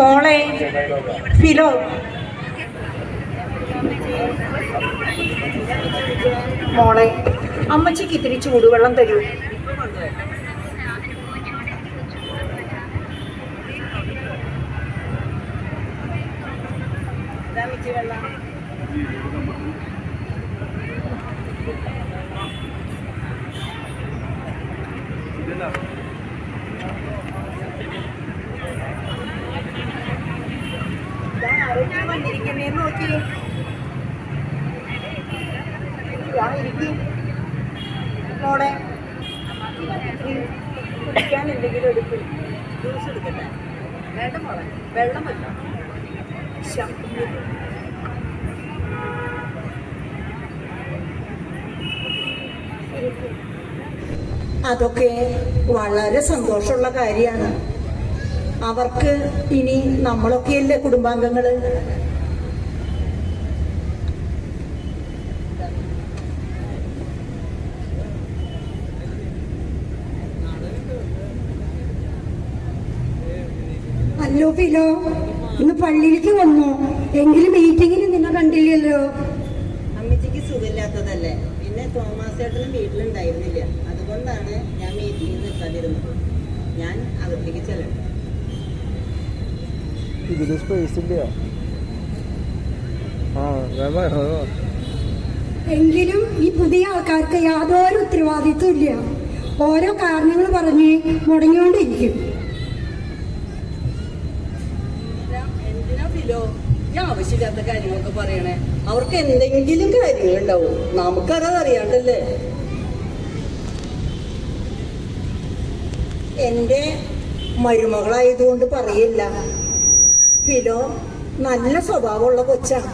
മോളെ ഫിലോ. മോളെ അമ്മച്ചിക്ക് ഇത്തിരി ചൂടുവെള്ളം തരൂ. നോക്കി കുടിക്കാൻ എന്തെങ്കിലും എടുക്കും. ജ്യൂസ് എടുക്കട്ടെ. വേണ്ട മോളെ വെള്ളമല്ല. ശം. അതൊക്കെ വളരെ സന്തോഷമുള്ള കാര്യമാണ്. അവർക്ക് ഇനി നമ്മളൊക്കെയല്ലേ കുടുംബാംഗങ്ങൾ? ഫിലോ ഇന്ന് പള്ളിയിലേക്ക് വന്നു? എങ്കിലും മീറ്റിംഗിൽ നിന്നെ കണ്ടില്ലല്ലോ. അമ്മച്ചിക്ക് സുഖമില്ലാത്തതല്ലേ? പിന്നെ തോമാസ് ചേട്ടനും വീട്ടിലുണ്ടായിരുന്നില്ല. അതുകൊണ്ടാണ് ഞാൻ മീറ്റിംഗിൽ നിൽക്കാതിരുന്നത്. ഞാൻ അകത്തേക്ക് ചെല്ലട്ടെ. സ്പേസ് ഇല്ല. എങ്കിലും ഈ പുതിയ ആൾക്കാർക്ക് യാതൊരു ഉത്തരവാദിത്വം ഇല്ല. ഓരോ കാരണങ്ങൾ പറഞ്ഞ് മുടങ്ങിക്കൊണ്ടിരിക്കും എന്തിനാ ഫിലോ ആവശ്യമില്ലാത്ത കാര്യങ്ങളൊക്കെ പറയണേ. അവർക്ക് എന്തെങ്കിലും കാര്യങ്ങളുണ്ടാവും നമുക്കത് അറിയാണ്ടല്ലേ? എന്റെ മരുമകളായതുകൊണ്ട് പറയില്ല. ഫിലോ നല്ല സ്വഭാവമുള്ള കൊച്ചാണ്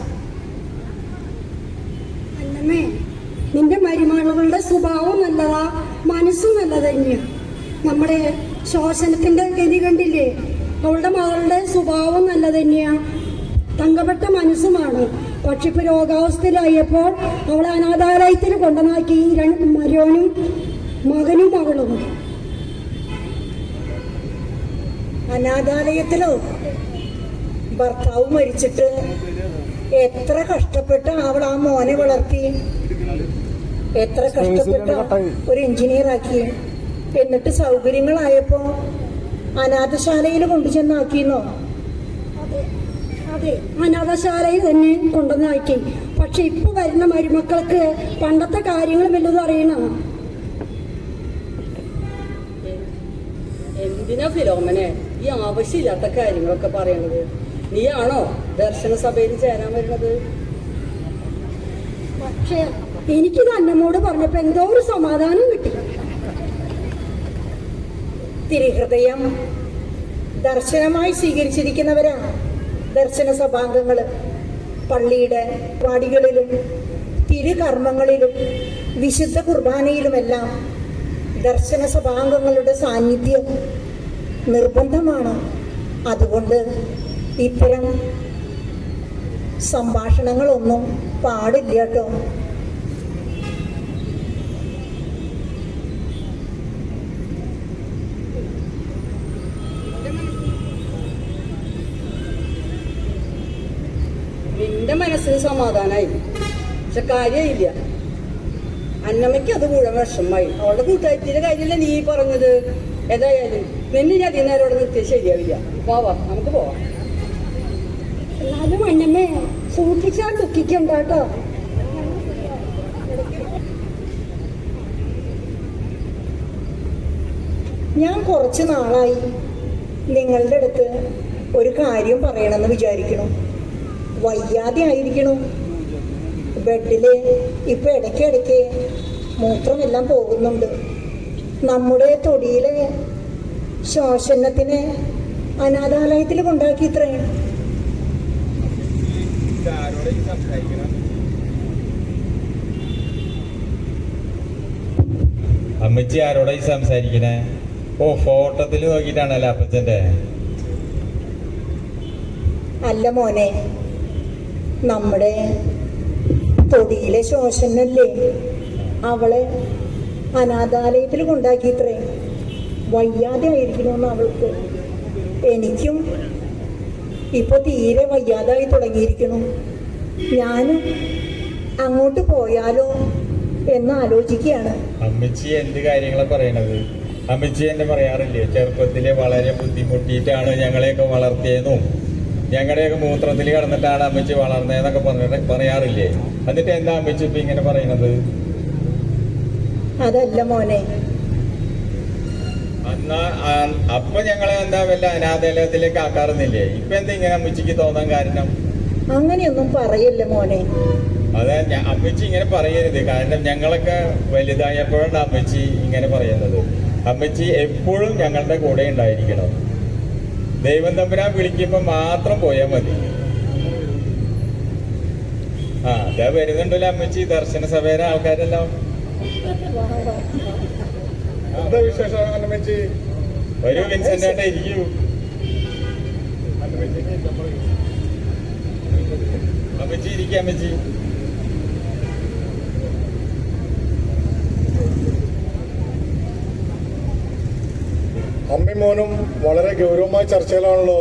അല്ലമ്മേ നിന്റെ മരുമകളുടെ സ്വഭാവം നല്ലതാ മനസ്സും നല്ലത് നമ്മുടെ ശോഷണത്തിന്റെ ഗതി കണ്ടില്ലേ? അവളുടെ മകളുടെ സ്വഭാവം നല്ലത് തന്നെയാ. തങ്കപ്പെട്ട മനസ്സുമാണ്. പക്ഷെ ഇപ്പൊ രോഗാവസ്ഥയിലായപ്പോൾ അവളെ അനാഥാലയത്തിൽ കൊണ്ടുവന്നാക്കി ഈ രണ്ട് മരോനും മകനും മകളും അനാഥാലയത്തിലോ? ഭർത്താവ് മരിച്ചിട്ട് എത്ര കഷ്ടപ്പെട്ട് അവൾ ആ മോനെ വളർത്തി. എത്ര കഷ്ടപ്പെട്ട് ഒരു എഞ്ചിനീയർ ആക്കി. എന്നിട്ട് സൗകര്യങ്ങളായപ്പോ അനാഥശാലയിൽ കൊണ്ടുചെന്നാക്കിന്നോ? അതെ അനാഥശാലയിൽ തന്നെ കൊണ്ടുവന്നാക്കി പക്ഷെ ഇപ്പൊ വരുന്ന മരുമക്കൾക്ക് പണ്ടത്തെ കാര്യങ്ങൾ വല്ലതും അറിയണം എന്തിനാ ഫിലോമനെ? ഈ ആവശ്യമില്ലാത്ത കാര്യങ്ങളൊക്കെ പറയണത്. നീയാണോ ദർശന സഭയിൽ ചേരാൻ വരുന്നത്? പക്ഷേ എനിക്കിത് അന്നമ്മോട് പറഞ്ഞപ്പോ എന്തോ ഒരു സമാധാനം കിട്ടി. തിരുഹൃദയം ദർശനമായി സ്വീകരിച്ചിരിക്കുന്നവരാണ് ദർശന സഭാംഗങ്ങൾ പള്ളിയുടെ വാടികളിലും തിരുകർമ്മങ്ങളിലും വിശുദ്ധ കുർബാനയിലുമെല്ലാം ദർശന സഭാംഗങ്ങളുടെ സാന്നിധ്യം നിർബന്ധമാണ്. അതുകൊണ്ട് ഇത്തരം സംഭാഷണങ്ങളൊന്നും പാടില്ല കേട്ടോ. നിന്റെ മനസ്സിന് സമാധാനായി. പക്ഷെ കാര്യമില്ല അന്നമ്മയ്ക്ക് അത് മുഴുവൻ വിഷമമായി. അവളുടെ കൂട്ടുകാരിയുടെ കാര്യമില്ല നീ പറഞ്ഞത്? ഏതായാലും നിന്നെ ഞാൻ നേരം അവിടെ നിർത്തിയത് ശരിയാവില്ല. പോവാ നമുക്ക് പോവാം. എന്നാലും അന്നമ്മേ സൂക്ഷിച്ചാൽ ദുഃഖിക്കണ്ട കേട്ടോ. ഞാൻ കുറച്ച് നാളായി നിങ്ങളുടെ അടുത്ത് ഒരു കാര്യം പറയണമെന്ന് വിചാരിക്കണു വയ്യാതെ ആയിരിക്കണു. ബെഡിൽ ഇപ്പൊ ഇടയ്ക്കിടയ്ക്ക് മൂത്രമെല്ലാം പോകുന്നുണ്ട്. നമ്മുടെ തൊടിയിലെ ശ്വാസനത്തിന് അനാഥാലയത്തിൽ കൊണ്ടാക്കി ഇത്രേ. അമ്മച്ചി ആരോടാ ഈ സംസാരിക്കണേ? ഓ ഫോട്ടോത്തിൽ നോക്കിയിട്ടാണല്ലോ അപ്പച്ചന്റെ അല്ല മോനെ നമ്മുടെ തൊടിയിലെ ശോഷനല്ലേ അവളെ അനാഥാലയത്തിൽ കൊണ്ടാക്കിയിത്രേ വയ്യാതെ ആയിരിക്കണമെന്ന് അവൾക്ക്. എനിക്കും ഇപ്പൊ തീരെ വയ്യാതായി തുടങ്ങിയിരിക്കുന്നു. ഞാൻ അങ്ങോട്ട് പോയാലോ എന്ന് ആലോചിക്കുകയാണ്. അമ്മച്ചി എന്ത് കാര്യങ്ങളാ പറയണത്? അമ്മച്ചി എന്നെ പറയാറില്ലേ ചെറുപ്പത്തിലെ വളരെ ബുദ്ധിമുട്ടിയിട്ടാണ് ഞങ്ങളെയൊക്കെ വളർത്തിയതെന്നും ഞങ്ങളുടെയൊക്കെ മൂത്രത്തിൽ കിടന്നിട്ടാണ് അമ്മച്ചി വളർന്നതെന്നൊക്കെ പറഞ്ഞിട്ട് പറയാറില്ലേ? എന്നിട്ട് എന്താ അമ്മച്ചി ഇപ്പൊ ഇങ്ങനെ പറയണത്? അതല്ല മോനെ. എന്നാ അപ്പൊ ഞങ്ങളെ എന്താ വല്ല അനാഥാലയത്തിലേക്ക് ആക്കാറുന്നില്ലേ ഇപ്പൊ എന്താ ഇങ്ങനെ അമ്മച്ചിക്ക് തോന്നാൻ കാരണം? അങ്ങനെയൊന്നും പറയല്ല മോനെ. അതെ അമ്മച്ചി ഇങ്ങനെ പറയരുത്. കാരണം ഞങ്ങളൊക്കെ വലുതായപ്പോഴാണ് അമ്മച്ചി ഇങ്ങനെ പറയുന്നത്. അമ്മച്ചി എപ്പോഴും ഞങ്ങളുടെ കൂടെ ഉണ്ടായിരിക്കണം. ദൈവം തമ്പുരാൻ വിളിക്കുമ്പോ മാത്രം പോയാ മതി. ആ അതാ വരുന്നുണ്ടല്ലോ അമ്മച്ചി. ദർശന സഭയിലെ ആൾക്കാരെല്ലാം. എന്താ വിശേഷം അന്നമ്മച്ചി ഒരു വിൻസെന്റ് ഏട്ടാ ഇരിക്കൂ അമ്മച്ചി ഇരിക്കാം അമ്മച്ചി. അമ്മയും മോനും വളരെ ഗൗരവമായ ചർച്ചയിലാണല്ലോ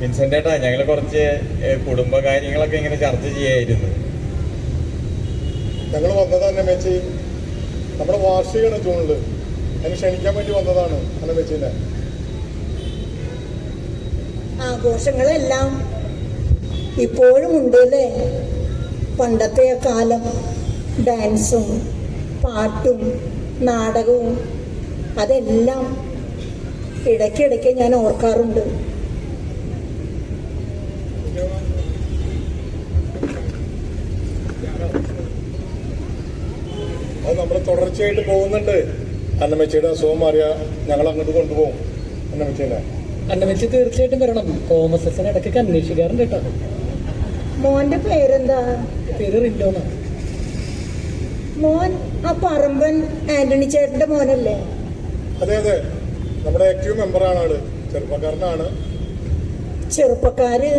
വിൻസെന്റ് ഏട്ടാ ഞങ്ങൾ കുറച്ച് കുടുംബ കാര്യങ്ങളൊക്കെ ഇങ്ങനെ ചർച്ച ചെയ്യായിരുന്നു. ഞങ്ങൾ വന്നതാണ് അന്നമ്മച്ചി നമ്മുടെ വാർഷികമാണ് ജൂണിൽ അതിന് ക്ഷണിക്കാൻ വേണ്ടി വന്നതാണ് അന്നമ്മച്ചീനെ ആഘോഷങ്ങളെല്ലാം ഇപ്പോഴും ഉണ്ട് അല്ലേ? പണ്ടത്തെ കാലം ഡാൻസും പാട്ടും നാടകവും അതെല്ലാം ഇടയ്ക്കിടയ്ക്ക് ഞാൻ ഓർക്കാറുണ്ട്. അത് നമ്മൾ തുടർച്ചയായിട്ട് പോകുന്നുണ്ട്. അന്നമ്മച്ചിയുടെ അസുഖം മാറിയ ഞങ്ങൾ അങ്ങോട്ട് കൊണ്ടുപോകും. അന്നമ്മച്ചീനെ അന്നമച്ചി തീർച്ചയായിട്ടും വരണം. തോമസ് അച്ഛൻ ഇടയ്ക്കൊക്കെ അന്വേഷിക്കാറുണ്ട് കേട്ടോ. മോന്റെ പേരെന്താ? പേര് റിൻഡോന്നാ മോൻ ആ പറമ്പൻ ആന്റണി ചേട്ടന്റെ മോനല്ലേ? അതെ അതെ. നമ്മുടെ ആക്റ്റീവ് മെമ്പറാണ് ആൾ. ചെറുപ്പക്കാരനാണ്. ചെറുപ്പക്കാര്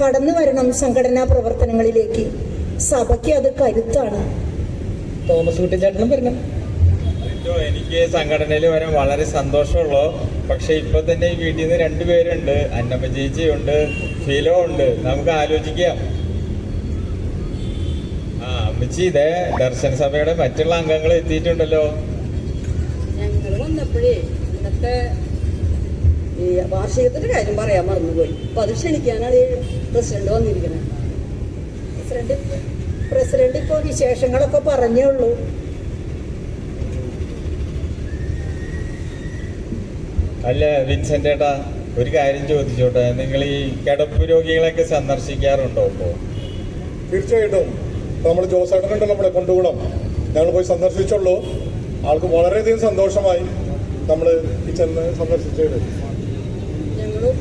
കടന്നു വരണം സംഘടനാ പ്രവർത്തനങ്ങളിലേക്ക്. സഭയ്ക്ക് അത് കരുത്താണ്. തോമസ് കുട്ടിച്ചേട്ടനും വരണം ലിൻഡോ, എനിക്ക് സംഘടനയിൽ വരാൻ വളരെ സന്തോഷമുള്ളൂ. പക്ഷെ ഇപ്പൊ തന്നെ ഈ വീട്ടിൽ നിന്ന് രണ്ടുപേരുണ്ട് അന്നമ്മ ചേച്ചിയുണ്ട് ഫിലോ ഉണ്ട് നമുക്ക് ആലോചിക്കാം. ആ അമ്മച്ചി ഇതേ ദർശന സഭയുടെ മറ്റുള്ള അംഗങ്ങൾ എത്തിയിട്ടുണ്ടല്ലോ. ഞങ്ങൾ വന്നപ്പോഴേ ഇന്നത്തെ ഈ വാർഷികത്തിന്റെ കാര്യം പറയാൻ മറന്നുപോയി. അപ്പൊ അത് ക്ഷണിക്കാനാണ് ഈ പ്രസിഡന്റ് വന്നിരിക്കുന്നത്. പ്രസിഡന്റ് പ്രസിഡന്റ് ഇപ്പോൾ വിശേഷങ്ങളൊക്കെ പറഞ്ഞേ ഉള്ളൂ. അല്ല വിൻസെന്റ് ഏട്ടാ ഒരു കാര്യം ചോദിച്ചോട്ടെ. നിങ്ങൾ ഈ കിടപ്പ് രോഗികളെയൊക്കെ സന്ദർശിക്കാറുണ്ടോ ഇപ്പോ? തീർച്ചയായിട്ടും. നമ്മൾ ജോസേട്ടനുണ്ടല്ലോ നമ്മളെ കൊണ്ടുകൂടാം ഞങ്ങൾ പോയി സന്ദർശിച്ചുള്ളൂ. ആൾക്ക് വളരെയധികം സന്തോഷമായി. നമ്മൾ ഈ ചെന്ന് സന്ദർശിച്ചത് ഞങ്ങളും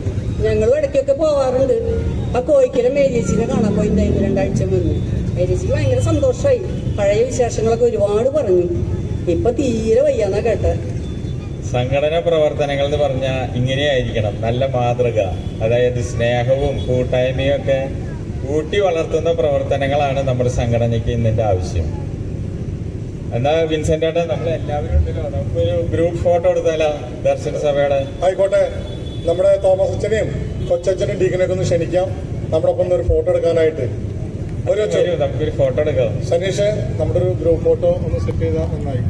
ഞങ്ങളും ഇടയ്ക്കൊക്കെ പോവാറുണ്ട്. ആ കോഴിക്കര മേരിയേച്ചിനെ കാണാൻ പോയിട്ടുണ്ടായിരുന്നു രണ്ടാഴ്ച മുന്നേ മേരിയേച്ചിക്ക് ഭയങ്കര സന്തോഷമായി പഴയ വിശേഷങ്ങളൊക്കെ ഒരുപാട് പറഞ്ഞു. ഇപ്പൊ തീരെ വയ്യാന്നാ കേട്ടെ. സംഘടന പ്രവർത്തനങ്ങൾ എന്ന് പറഞ്ഞാൽ ഇങ്ങനെയായിരിക്കണം. നല്ല മാതൃക അതായത് സ്നേഹവും കൂട്ടായ്മയും ഒക്കെ കൂട്ടി വളർത്തുന്ന പ്രവർത്തനങ്ങളാണ് നമ്മുടെ സംഘടനയ്ക്ക് ഇന്നിന്റെ ആവശ്യം. എന്നാ വിൻസെന്റ് ഏട്ടാ നമ്മൾ എല്ലാവരും ഉണ്ടല്ലോ നമുക്കൊരു ഗ്രൂപ്പ് ഫോട്ടോ എടുത്താലോ ദർശന സഭയുടെ? ആയിക്കോട്ടെ. നമ്മുടെ തോമസ് അച്ഛനെയും കൊച്ചച്ഛനും ഡീഗനൊക്കെ ഒന്ന് ക്ഷണിക്കാം. നമ്മുടെ ഒപ്പം ഒരു ഫോട്ടോ എടുക്കാനായിട്ട്. ഒരു നമുക്കൊരു ഫോട്ടോ എടുക്കാം. സനീഷ് നമ്മുടെ ഒരു ഗ്രൂപ്പ് ഫോട്ടോ ഒന്ന് സെറ്റ് ചെയ്താൽ നന്നായി.